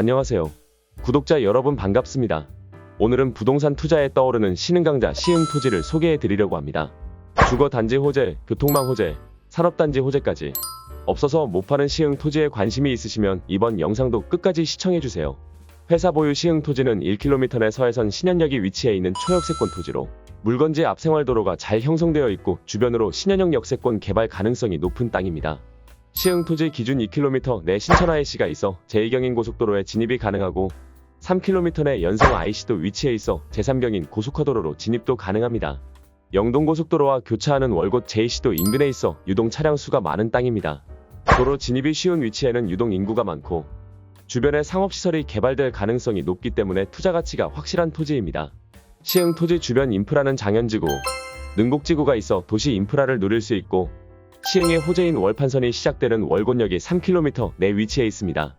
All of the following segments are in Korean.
안녕하세요. 구독자 여러분 반갑습니다. 오늘은 부동산 투자에 떠오르는 신흥 강자 시흥 토지를 소개해 드리려고 합니다. 주거 단지 호재, 교통망 호재, 산업단지 호재까지 없어서 못 파는 시흥 토지에 관심이 있으시면 이번 영상도 끝까지 시청해 주세요. 회사 보유 시흥 토지는 1km 내 서해선 신현역이 위치해 있는 초역세권 토지로 물건지 앞 생활도로가 잘 형성되어 있고 주변으로 신현역 역세권 개발 가능성이 높은 땅입니다. 시흥 토지 기준 2km 내 신천 IC가 있어 제2경인 고속도로에 진입이 가능하고 3km 내 연성 IC도 위치해 있어 제3경인 고속화도로로 진입도 가능합니다. 영동고속도로와 교차하는 월곶 제2시도 인근에 있어 유동 차량 수가 많은 땅입니다. 도로 진입이 쉬운 위치에는 유동 인구가 많고 주변에 상업시설이 개발될 가능성이 높기 때문에 투자 가치가 확실한 토지입니다. 시흥 토지 주변 인프라는 장현지구, 능곡지구가 있어 도시 인프라를 누릴 수 있고 시흥의 호재인 월판선이 시작되는 월곶역이 3km 내 위치해 있습니다.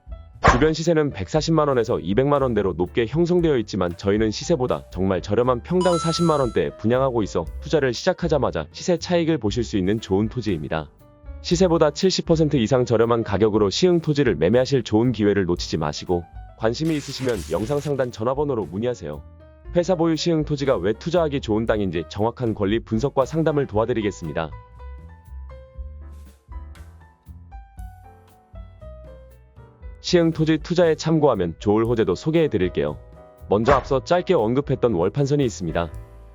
주변 시세는 140만원에서 200만원대로 높게 형성되어 있지만 저희는 시세보다 정말 저렴한 평당 40만원대에 분양하고 있어 투자를 시작하자마자 시세 차익을 보실 수 있는 좋은 토지입니다. 시세보다 70% 이상 저렴한 가격으로 시흥 토지를 매매하실 좋은 기회를 놓치지 마시고 관심이 있으시면 영상 상단 전화번호로 문의하세요. 회사 보유 시흥 토지가 왜 투자하기 좋은 땅인지 정확한 권리 분석과 상담을 도와드리겠습니다. 시흥 토지 투자에 참고하면 좋을 호재도 소개해 드릴게요. 먼저 앞서 짧게 언급했던 월판선이 있습니다.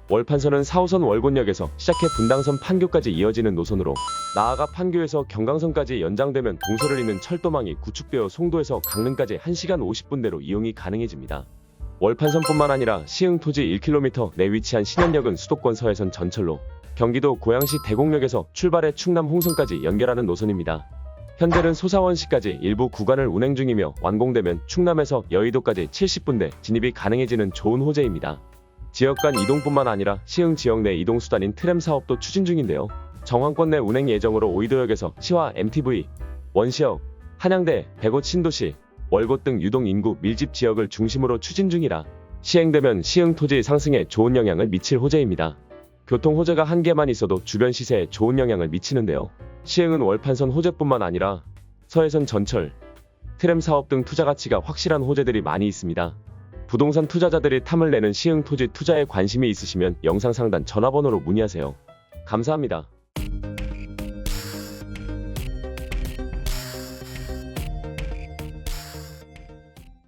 월판선은 4호선 월곶역에서 시작해 분당선 판교까지 이어지는 노선으로 나아가 판교에서 경강선까지 연장되면 동서를 잇는 철도망이 구축되어 송도에서 강릉까지 1시간 50분대로 이용이 가능해집니다. 월판선뿐만 아니라 시흥 토지 1km 내 위치한 신현역은 수도권 서해선 전철로 경기도 고양시 대곡역에서 출발해 충남 홍성까지 연결하는 노선입니다. 현재는 소사원시까지 일부 구간을 운행 중이며 완공되면 충남에서 여의도까지 70분대 진입이 가능해지는 좋은 호재입니다. 지역 간 이동뿐만 아니라 시흥 지역 내 이동 수단인 트램 사업도 추진 중인데요. 정황권 내 운행 예정으로 오이도역에서 시와 MTV, 원시역, 한양대, 백옷 신도시, 월곶 등 유동 인구 밀집 지역을 중심으로 추진 중이라 시행되면 시흥 토지 상승에 좋은 영향을 미칠 호재입니다. 교통 호재가 한 개만 있어도 주변 시세에 좋은 영향을 미치는데요. 시흥은 월판선 호재뿐만 아니라 서해선 전철, 트램 사업 등 투자 가치가 확실한 호재들이 많이 있습니다. 부동산 투자자들이 탐을 내는 시흥 토지 투자에 관심이 있으시면 영상 상단 전화번호로 문의하세요. 감사합니다.